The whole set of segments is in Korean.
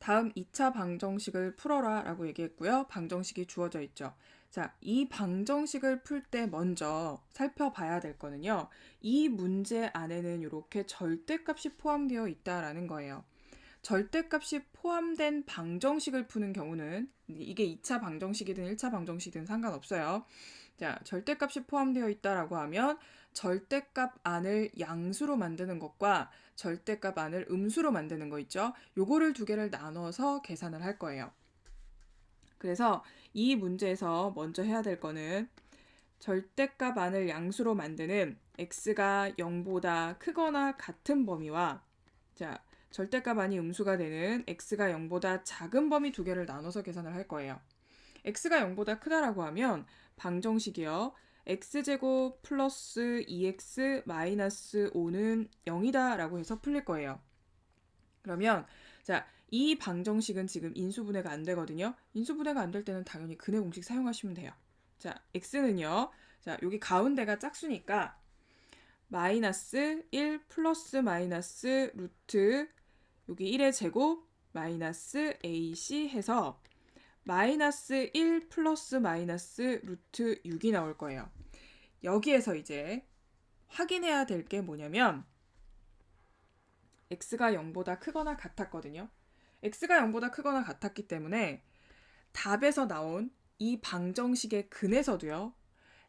다음 2차 방정식을 풀어라 라고 얘기했고요. 방정식이 주어져 있죠. 자, 이 방정식을 풀 때 먼저 살펴봐야 될 거는요. 이 문제 안에는 이렇게 절대값이 포함되어 있다라는 거예요. 절대값이 포함된 방정식을 푸는 경우는 이게 2차 방정식이든 1차 방정식이든 상관없어요. 자, 절대값이 포함되어 있다라고 하면 절대값 안을 양수로 만드는 것과 절대값 안을 음수로 만드는 거 있죠. 요거를 두 개를 나눠서 계산을 할 거예요. 그래서 이 문제에서 먼저 해야 될 거는 절대값 안을 양수로 만드는 x가 0보다 크거나 같은 범위와 자, 절대값 안이 음수가 되는 x가 0보다 작은 범위 두 개를 나눠서 계산을 할 거예요. x가 0보다 크다라고 하면 방정식이요. x제곱 플러스 2x 마이너스 5는 0이다 라고 해서 풀릴 거예요. 그러면 자, 이 방정식은 지금 인수분해가 안 되거든요. 인수분해가 안 될 때는 당연히 근해 공식 사용하시면 돼요. 자, x는요. 자, 여기 가운데가 짝수니까 마이너스 1 플러스 마이너스 루트 여기 1의 제곱 마이너스 ac 해서 마이너스 1 플러스 마이너스 루트 6이 나올 거예요. 여기에서 이제 확인해야 될 게 뭐냐면 x가 0보다 크거나 같았거든요. x가 0보다 크거나 같았기 때문에 답에서 나온 이 방정식의 근에서도요.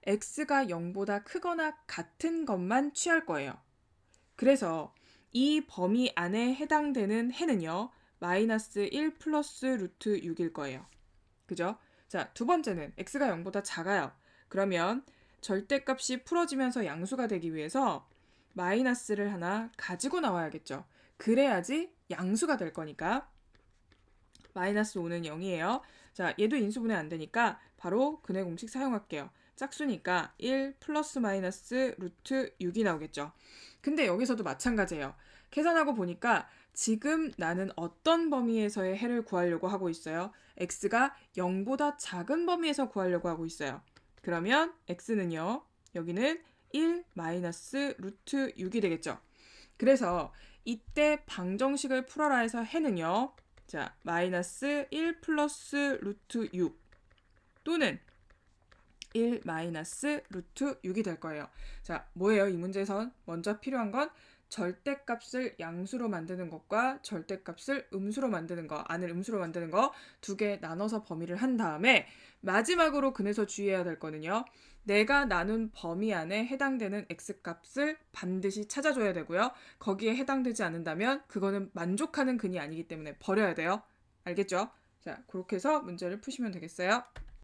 x가 0보다 크거나 같은 것만 취할 거예요. 그래서 이 범위 안에 해당되는 해는요. 마이너스 1 플러스 루트 6일 거예요. 그죠? 자, 두 번째는 x가 0보다 작아요. 그러면 절대값이 풀어지면서 양수가 되기 위해서 마이너스를 하나 가지고 나와야겠죠. 그래야지 양수가 될 거니까 마이너스 5는 0이에요. 자, 얘도 인수분해 안 되니까 바로 근해 공식 사용할게요. 짝수니까 1 플러스 마이너스 루트 6이 나오겠죠. 근데 여기서도 마찬가지예요. 계산하고 보니까 지금 나는 어떤 범위에서의 해를 구하려고 하고 있어요? x가 0보다 작은 범위에서 구하려고 하고 있어요. 그러면 x는요. 여기는 1 마이너스 루트 6이 되겠죠. 그래서 이때 방정식을 풀어라 해서 해는요. 자, 마이너스 1 플러스 루트 6 또는 1 마이너스 루트 6이 될 거예요. 자, 뭐예요? 이 문제에선 먼저 필요한 건 절대값을 양수로 만드는 것과 절대값을 음수로 만드는 거, 안을 음수로 만드는 거 두 개 나눠서 범위를 한 다음에 마지막으로 근에서 주의해야 될 거는요. 내가 나눈 범위 안에 해당되는 x값을 반드시 찾아줘야 되고요. 거기에 해당되지 않는다면 그거는 만족하는 근이 아니기 때문에 버려야 돼요. 알겠죠? 자, 그렇게 해서 문제를 푸시면 되겠어요.